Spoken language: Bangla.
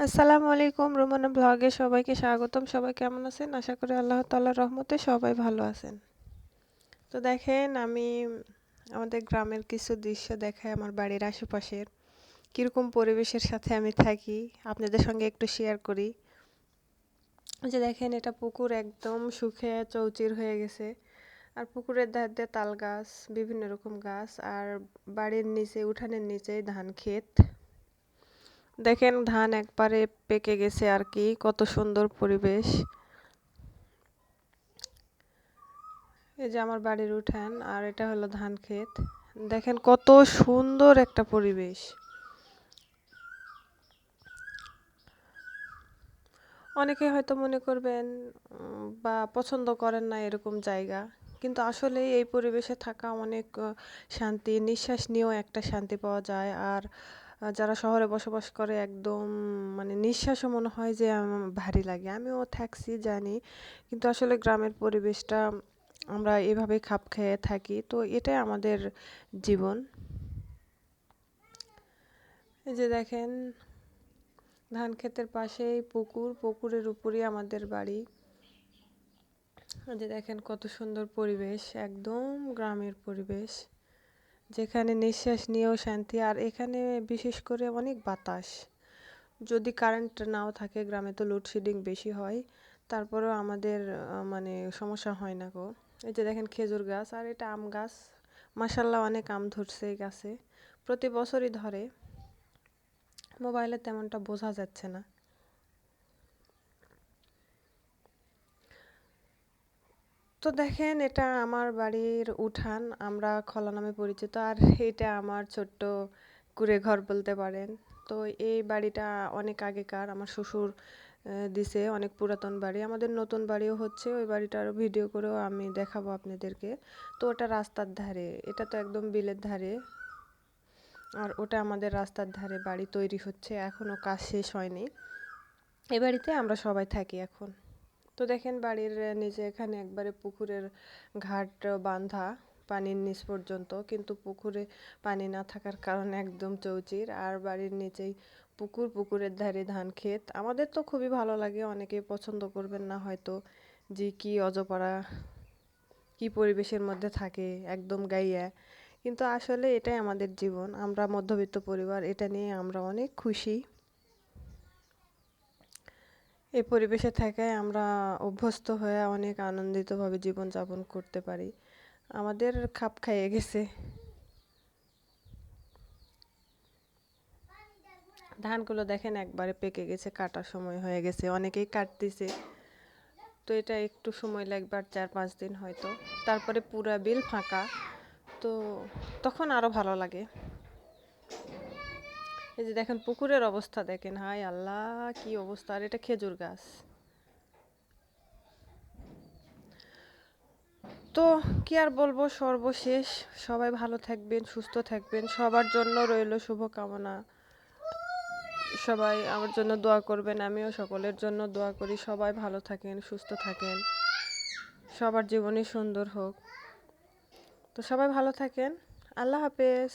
আসসালামু আলাইকুম, রুমানা ব্লগে সবাইকে স্বাগতম। সবাই কেমন আছেন? আশা করি আল্লাহ তাআলার রহমতে সবাই ভালো আছেন। তো দেখেন, আমি আমাদের গ্রামের কিছু দৃশ্য দেখাই আমার বাড়ির আশেপাশের। কীরকম পরিবেশের সাথে আমি থাকি, আপনাদের সঙ্গে একটু শেয়ার করি। যে দেখেন, এটা পুকুর একদম শুকিয়ে চৌচির হয়ে গেছে। আর পুকুরের ধার দিয়ে তাল গাছ, বিভিন্ন রকম গাছ, আর বাড়ির নিচে, উঠানের নিচেই ধান ক্ষেত। দেখেন ধান একবারে পেকে গেছে আর কি, কত সুন্দর পরিবেশ। এই যে আমার বাড়ির উঠান আর এটা হলো ধান ক্ষেত। দেখেন কত সুন্দর একটা পরিবেশ। অনেকে হয়তো মনে করবেন বা পছন্দ করেন না এরকম জায়গা, কিন্তু আসলে এই পরিবেশে থাকা অনেক শান্তি, নিঃশ্বাস নিয়েও একটা শান্তি পাওয়া যায়। আর যারা শহরে বসবাস করে একদম মানে নিঃশ্বাসও মনে হয় যে ভারী লাগে। আমিও থাকছি, জানি। কিন্তু আসলে গ্রামের পরিবেশটা আমরা এভাবে খাপ খেয়ে থাকি। তো এটাই আমাদের জীবন। এই যে দেখেন, ধান ক্ষেতের পাশেই পুকুর। পুকুরের উপরেই আমাদের বাড়ি। যে দেখেন কত সুন্দর পরিবেশ, একদম গ্রামের পরিবেশ। যেখানে নিঃশ্বাস নিয়েও শান্তি, আর এখানে বিশেষ করে অনেক বাতাস। যদি কারেন্ট নাও থাকে, গ্রামে তো লোডশেডিং বেশি হয়, তারপরেও আমাদের মানে সমস্যা হয় না গো। এই যে দেখেন খেজুর গাছ, আর এটা আম গাছ। মাসাল্লাহ অনেক আম ধরছে এই গাছে। প্রতি বছরই ধরে। মোবাইলে তেমনটা বোঝা যাচ্ছে না। তো দেখেন, এটা আমার বাড়ির উঠান। আমরা খলা নামে পরিচিত। আর এটা আমার ছোট্ট কুড়ে ঘর বলতে পারেন। তো এই বাড়িটা অনেক আগেকার। আমার শ্বশুর দিছে অনেক পুরাতন বাড়ি। আমাদের নতুন বাড়িও হচ্ছে। ওই বাড়িটার ভিডিও করেও আমি দেখাবো আপনাদেরকে। তো ওটা রাস্তার ধারে। এটা তো একদম বিলের ধারে। আর ওটা আমাদের রাস্তার ধারে বাড়ি তৈরি হচ্ছে। এখনও কাজ শেষ হয়নি। এ বাড়িতে আমরা সবাই থাকি এখন। তো দেখেন বাড়ির নিচে এখানে একবারে পুকুরের ঘাট বাঁধা, পানির নিচ পর্যন্ত। কিন্তু পুকুরে পানি না থাকার কারণে একদম চৌচির। আর বাড়ির নিচেই পুকুর, পুকুরের ধারে ধান ক্ষেত। আমাদের তো খুবই ভালো লাগে অনেকে পছন্দ করবেন না হয়তো যে কি অজপাড়া, কি পরিবেশের মধ্যে থাকে, একদম গাইয়া। কিন্তু আসলে এটাই আমাদের জীবন, আমরা মধ্যবিত্ত পরিবার, এটা নিয়ে আমরা অনেক খুশি। এই পরিবেশে থাকায় আমরা অভ্যস্ত হয়ে অনেক আনন্দিতভাবে জীবনযাপন করতে পারি। আমাদের খাপ খাইয়ে গেছে। ধানগুলো দেখেন একবারে পেকে গেছে, কাটার সময় হয়ে গেছে, অনেকেই কাটতেছে। তো এটা একটু সময় লাগবে আর চার পাঁচ দিন হয়তো। তারপরে পুরা বিল ফাঁকা। তো তখন আরও ভালো লাগে। এই যে দেখেন পুকুরের অবস্থা দেখেন হাই আল্লাহ, কি অবস্থা, আর এটা খেজুর গাছ। তো কি আর বলব, সর্বশেষ, সবাই ভালো থাকবেন, সুস্থ থাকবেন, সবার জন্য রইল শুভকামনা। সবাই আমার জন্য দোয়া করবেন, আমিও সকলের জন্য দোয়া করি, সবাই ভালো থাকেন, সুস্থ থাকেন, সবার জীবনই সুন্দর হোক। তো সবাই ভালো থাকেন, আল্লাহ হাফেজ।